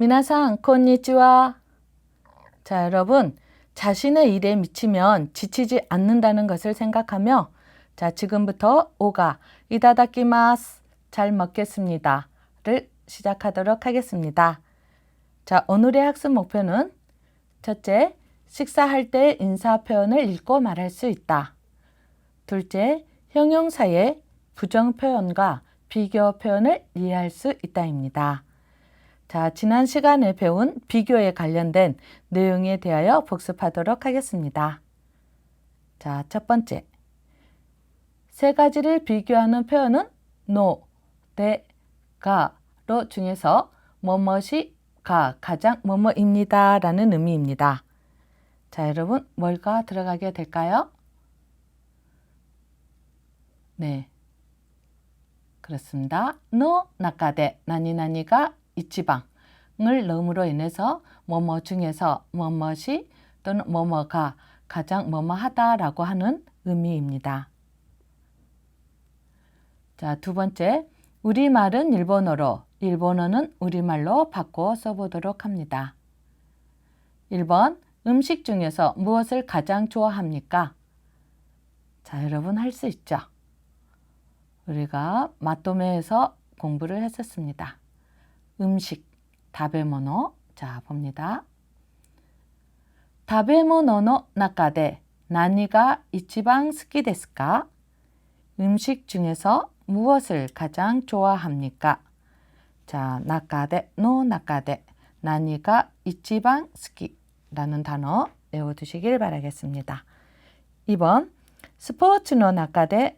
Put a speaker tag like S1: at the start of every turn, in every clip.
S1: 미나상 콘니치와. 자, 여러분. 자신의 일에 미치면 지치지 않는다는 것을 생각하며 자, 지금부터 오가 이다다키마스 잘 먹겠습니다를 시작하도록 하겠습니다. 자, 오늘의 학습 목표는 첫째, 식사할 때 인사 표현을 읽고 말할 수 있다. 둘째, 형용사의 부정 표현과 비교 표현을 이해할 수 있다입니다. 자, 지난 시간에 배운 비교에 관련된 내용에 대하여 복습하도록 하겠습니다. 자, 첫 번째. 세 가지를 비교하는 표현은 노, 데, 가로 중에서 뭐뭇이 가, 가장 뭐뭐입니다 라는 의미입니다. 자, 여러분, 뭘가 들어가게 될까요? 네. 그렇습니다. 노, 나카데, 나니나니가 이치방을 넣음으로 인해서 뭐뭐 중에서 뭐뭐시 또는 뭐뭐가 가장 뭐뭐하다라고 하는 의미입니다. 자, 두 번째. 우리말은 일본어로, 일본어는 우리말로 바꿔 써보도록 합니다. 1번. 음식 중에서 무엇을 가장 좋아합니까? 자, 여러분 할 수 있죠? 우리가 마토메에서 공부를 했었습니다. 음식, 다베모노. 자, 봅니다. 다베모노의 中で 何が 이치방 스키 데스까? 음식 중에서 무엇을 가장 좋아합니까? 자, 中での 中で 何が 이치방 스키라는 단어 외워두시길 바라겠습니다. 2번 스포츠의 中で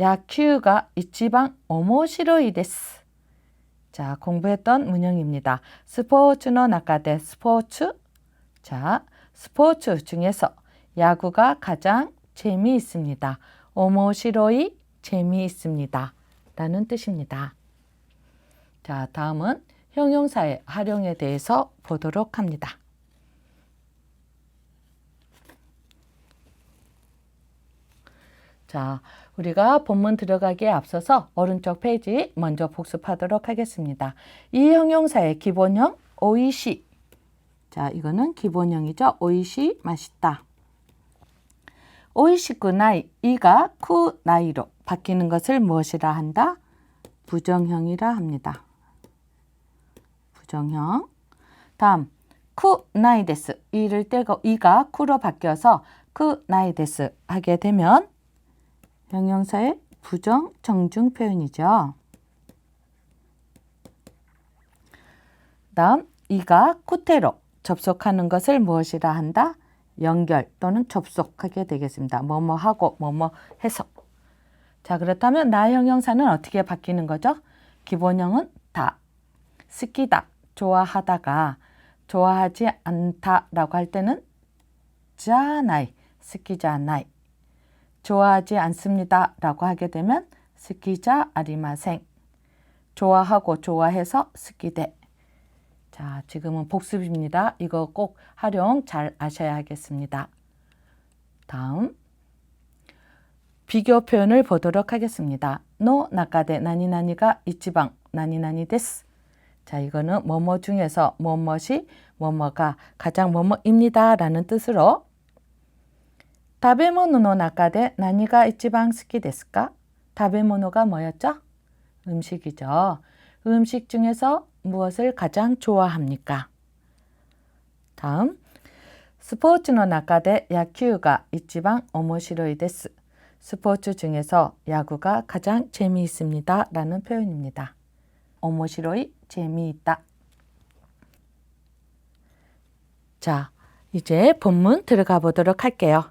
S1: 야큐가 이치방 오모시로이 데스. 자, 공부했던 문형입니다. 스포츠의 中で 스포츠. 자, 스포츠 중에서 야구가 가장 재미있습니다. 오모시로이 재미있습니다. 라는 뜻입니다. 자, 다음은 형용사의 활용에 대해서 보도록 합니다. 자, 우리가 본문 들어가기에 앞서서 오른쪽 페이지 먼저 복습하도록 하겠습니다. 이 형용사의 기본형 오이시. 자, 이거는 기본형이죠. 오이시 맛있다. 오이시쿠나이 이가 쿠나이로 바뀌는 것을 무엇이라 한다? 부정형이라 합니다. 부정형. 다음 쿠나이 데스 이를 떼고 이가 쿠로 바뀌어서 쿠나이 데스 하게 되면 형용사의 부정 정중 표현이죠. 다음 이가 쿠테로 접속하는 것을 무엇이라 한다? 연결 또는 접속하게 되겠습니다. 뭐뭐 하고 뭐뭐 해서. 자, 그렇다면 나 형용사는 어떻게 바뀌는 거죠? 기본형은 다, 스키다, 좋아하다가 좋아하지 않다라고 할 때는 자나이, 스키자나이. 좋아하지 않습니다 라고 하게 되면 스키자 아리마생 좋아하고 좋아해서 스키데 자 지금은 복습입니다. 이거 꼭 활용 잘 아셔야 하겠습니다. 다음 비교 표현을 보도록 하겠습니다. 노 나카데 나니나니가 이치방 나니나니 데스 자 이거는 뭐뭐 중에서 뭐뭐시 뭐뭐가 가장 뭐뭐입니다 라는 뜻으로 食べ物の中で何が一番好きですか? 食べ物가 뭐였죠? 음식이죠. 음식 중에서 무엇을 가장 좋아합니까? 다음 스포츠의 中で 야구가 一番 오모시로이 데스. 스포츠 중에서 야구가 가장 재미있습니다. 라는 표현입니다. 오모시로이 재미있다. 자, 이제 본문 들어가 보도록 할게요.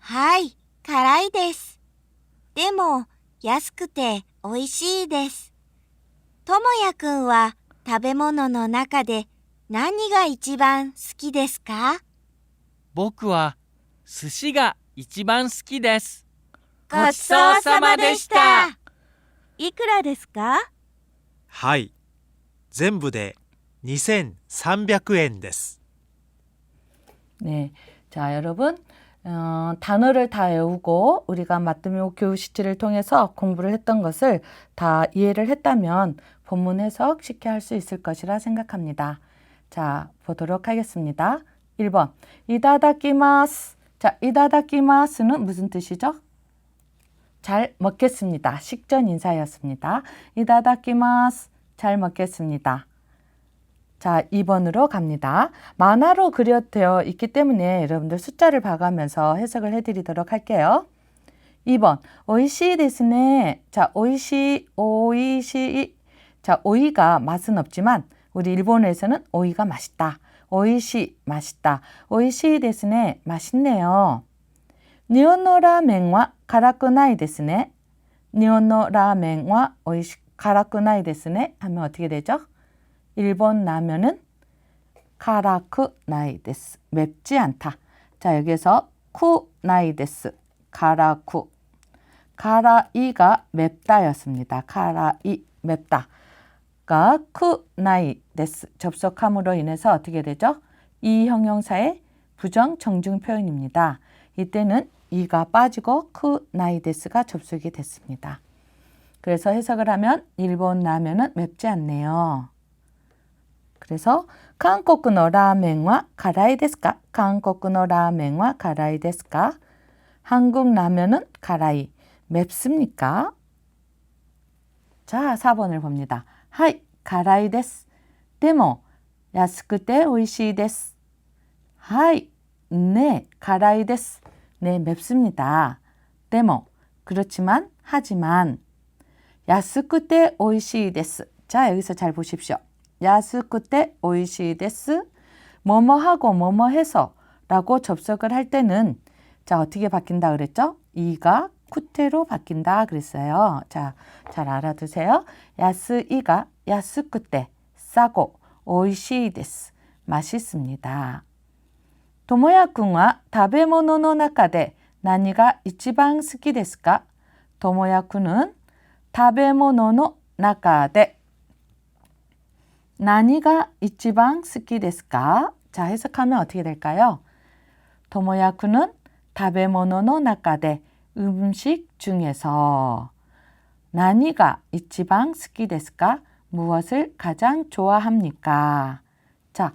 S2: はい、辛いです。でも、安くて美味しいです。ともやくんは 食べ物の中で何が一番好きですか
S3: 僕は寿司が一番好きです。
S2: ごちそうさまでした。
S4: いくらですか
S5: はい。全部で2300円です。
S1: 네. 자, 여러분. 어, 단어를 다 외우고 우리가 마트미오 교시트를 통해서 공부를 했던 것을 다 이해를 했다면 본문 해석 쉽게 할 수 있을 것이라 생각합니다. 자, 보도록 하겠습니다. 1번. 이다다키마스. 자, 이다다키마스는 무슨 뜻이죠? 잘 먹겠습니다. 식전 인사였습니다. 이다다키마스. 잘 먹겠습니다. 자, 2번으로 갑니다. 만화로 그려되어 있기 때문에 여러분들 숫자를 봐가면서 해석을 해드리도록 할게요. 2번, 오이시 데스네. 자, 오이시, 오이시. 자, 오이가 맛은 없지만 우리 일본에서는 오이가 맛있다. 오이시, 맛있다. 오이시 데스네. 맛있네요. 니온노 라멘와 가라쿠나이 데스네. 니온노 라멘와 오이시 가라쿠나이 데스네. 하면 어떻게 되죠? 일본 라면은 카라쿠 나이 데스 맵지 않다. 자 여기서 쿠 나이 데스 카라쿠 카라이가 맵다였습니다. 카라이 맵다 가 쿠 나이 데스 접속함으로 인해서 어떻게 되죠? 이 형용사의 부정 정중 표현입니다. 이때는 이가 빠지고 쿠 나이 데스가 접속이 됐습니다. 그래서 해석을 하면 일본 라면은 맵지 않네요. 그래서 한국의 라멘과 가라이 데스까? 한국의 라멘과 가라이 데스까? 한국 라면은 가라이 맵습니까? 자, 4번을 봅니다. 하이, 가라이 데스. 데모, 야스쿠테 오이시 데스. 하이, 네, 가라이 데스. 네, 맵습니다. 데모, 그렇지만, 하지만, 야스쿠테 오이시 데스. 자, 여기서 잘 보십시오. 야스쿠테 오이시 데스. 뭐뭐하고 뭐뭐해서 라고 접속을 할 때는 자, 어떻게 바뀐다 그랬죠? 이가 쿠테로 바뀐다 그랬어요. 자, 잘 알아두세요. 야스이가 야스쿠테 싸고 오이시 데스. 맛있습니다. 토모야 군와 食べ物の中で何が一番好きですか? 토모야 군은 食べ物の中で 나니가 이지방 스키 데스까? 자, 해석하면 어떻게 될까요? 도모야쿠는 다베모노노 나카데 음식 중에서 나니가 이치방 스키 데스까? 무엇을 가장 좋아합니까? 자,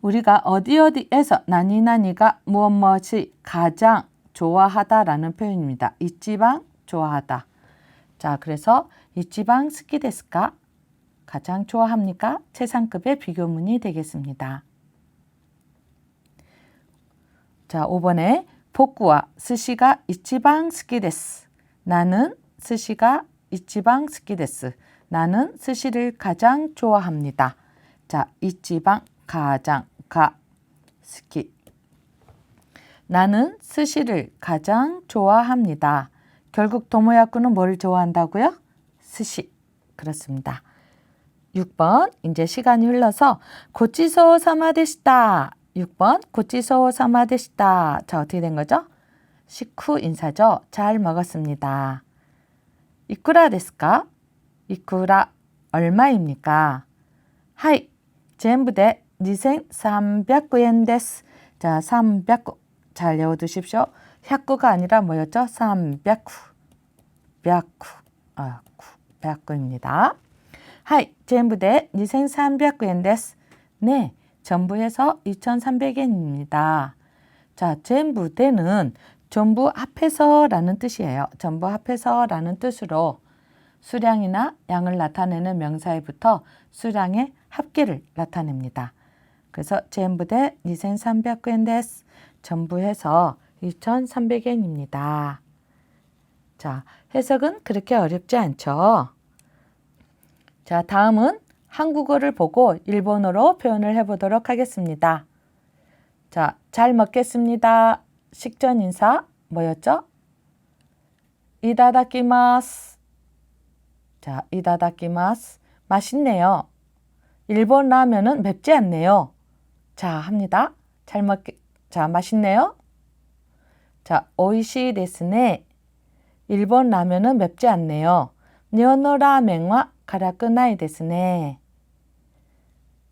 S1: 우리가 어디 어디에서 나니나니가 무엇 무엇이 가장 좋아하다라는 표현입니다. 이치방 좋아하다. 자, 그래서 이치방 스키 데스까? 가장 좋아합니까? 최상급의 비교문이 되겠습니다. 자, 5번에 복구와 스시가 이치방 스키데스. 나는 스시가 이치방 스키데스. 나는 스시를 가장 좋아합니다. 자, 이치방 가장 가 스키. 나는 스시를 가장 좋아합니다. 결국 도모야쿠는 뭘 좋아한다고요? 스시. 그렇습니다. 6번 이제 시간이 흘러서 고치소 사마데시다. 6번 고치소 사마데시다. 자 어떻게 된 거죠? 식후 인사죠. 잘 먹었습니다. 이쿠라 데스까? 이쿠라 얼마입니까? 하이 전부 대 2300엔 데스. 자 300. 잘 외워두십시오. 100구가 아니라 뭐였죠? 300구. 100구. 아, 100구입니다. 하이, 전부 대 2300엔 데스. 네, 전부 해서 2300엔입니다. 자, 전부 대는 전부 합해서라는 뜻이에요. 전부 합해서라는 뜻으로 수량이나 양을 나타내는 명사에 붙어 수량의 합계를 나타냅니다. 그래서 전부 대 2300엔 데스. 전부 해서 2300엔입니다. 자, 해석은 그렇게 어렵지 않죠? 자, 다음은 한국어를 보고 일본어로 표현을 해보도록 하겠습니다. 자, 잘 먹겠습니다. 식전 인사 뭐였죠? 이다다키마스. 자, 이다다키마스. 맛있네요. 일본 라면은 맵지 않네요. 자, 합니다. 잘 먹, 자, 맛있네요. 자, 오이시 데스네. 일본 라면은 맵지 않네요. 니온노 라멘와 가라쿠나이 데스네.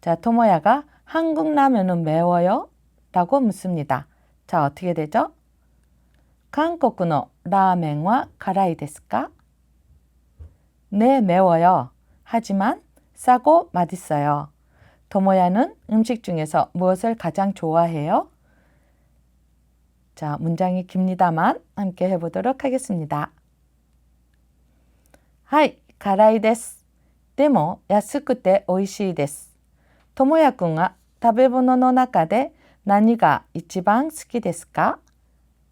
S1: 자, 토모야가 한국 라면은 매워요? 라고 묻습니다. 자, 어떻게 되죠? 한국의 라멘과 가라이 데스까? 네, 매워요. 하지만 싸고 맛있어요. 토모야는 음식 중에서 무엇을 가장 좋아해요? 자, 문장이 깁니다만 함께 해보도록 하겠습니다. はい、辛いです。 でも安くて美味しいです。ともやくんは食べ物の中で何が一番好きですか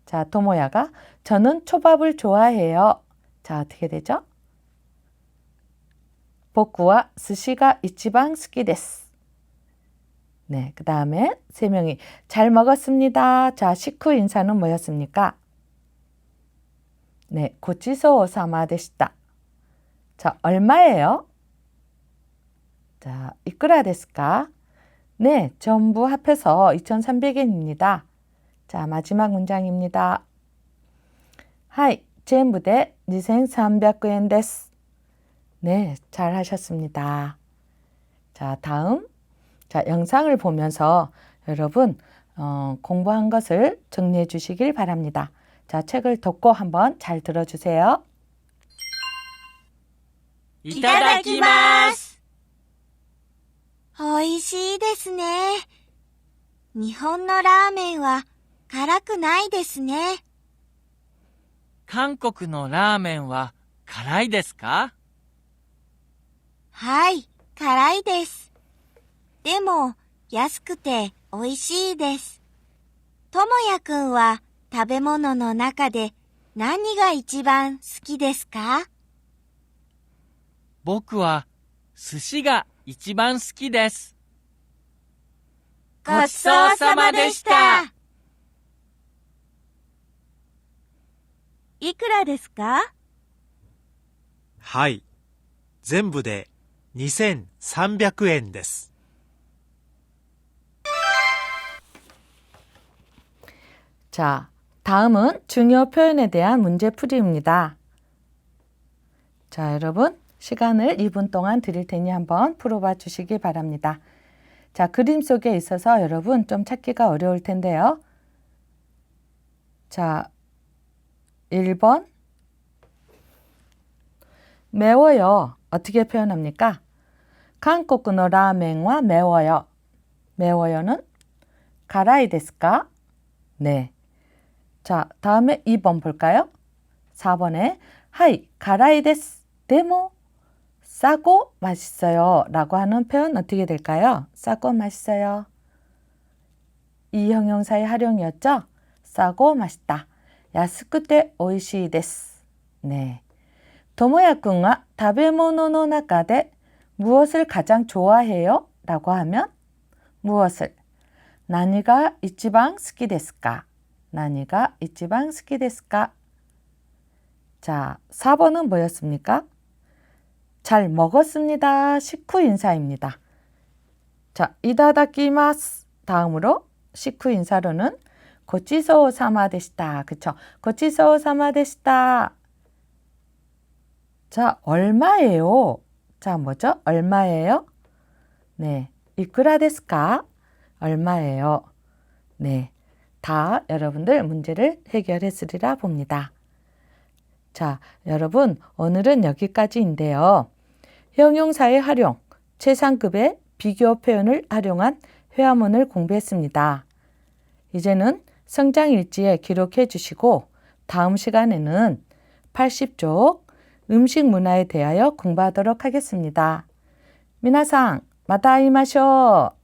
S1: 자, 토모야가 저는 초밥을 좋아해요. 자, 어떻게 되죠? 僕は寿司が一番好きです. 네, 그 다음에 세 명이 잘 먹었습니다. 자, 식후 인사는 뭐였습니까? 네, 고치소 사마 되시다. 자, 얼마예요? 자, 이끌어 됐을까? 네, 전부 합해서 2,300엔입니다. 자, 마지막 문장입니다. 하이, 全部で 2,300엔 です. 네, 잘 하셨습니다. 자, 다음. 자, 영상을 보면서 여러분, 어, 공부한 것을 정리해 주시길 바랍니다. 자, 책을 덮고 한번 잘 들어주세요.
S3: いただきます。
S2: 美味しいですね。日本のラーメンは辛くないですね。
S3: 韓国のラーメンは辛いですか？
S2: はい、辛いです。でも、安くて美味しいです。ともやくんは食べ物の中で何が一番好きですか？
S3: 僕は寿司が一番好きです。
S2: ごちそうさまでした。
S4: いくらですか
S5: はい。全部で2300円です。
S1: 자, 다음은 중요 표현에 대한 문제풀이입니다. 자, 여러분, 시간을 2분 동안 드릴 테니 한번 풀어봐 주시기 바랍니다. 자, 그림 속에 있어서 여러분 좀 찾기가 어려울 텐데요. 자, 1번. 매워요. 어떻게 표현합니까? 한국의 라멘과 매워요. 매워요는 가라이 데스까? 네. 자, 다음에 2번 볼까요? 4번에 하이 가라이 데스 데모 싸고 맛있어요 라고 하는 표현 어떻게 될까요? 싸고 맛있어요. 이 형용사의 활용이었죠? 싸고 맛있다. 야스쿠테 오이시 데스. 네. 도모야君과 나카데 무엇을 가장 좋아해요? 라고 하면 무엇을? 나니가 이치방 스키 데스까? 나니가 이치방 스키 데스까? 자, 4번은 뭐였습니까? 잘 먹었습니다. 식후 인사입니다. 자, 이다다키마스. 다음으로 식후 인사로는 고치소 사마 데시다. 그쵸? 고치소 사마 데시다. 자, 얼마예요? 자, 뭐죠? 얼마예요? 네. 이쿠라 데스까? 얼마예요? 네. 다 여러분들 문제를 해결했으리라 봅니다. 자, 여러분, 오늘은 여기까지인데요. 형용사의 활용, 최상급의 비교 표현을 활용한 회화문을 공부했습니다. 이제는 성장 일지에 기록해 주시고 다음 시간에는 80쪽 음식 문화에 대하여 공부하도록 하겠습니다. 미나상, 마다 이마쇼!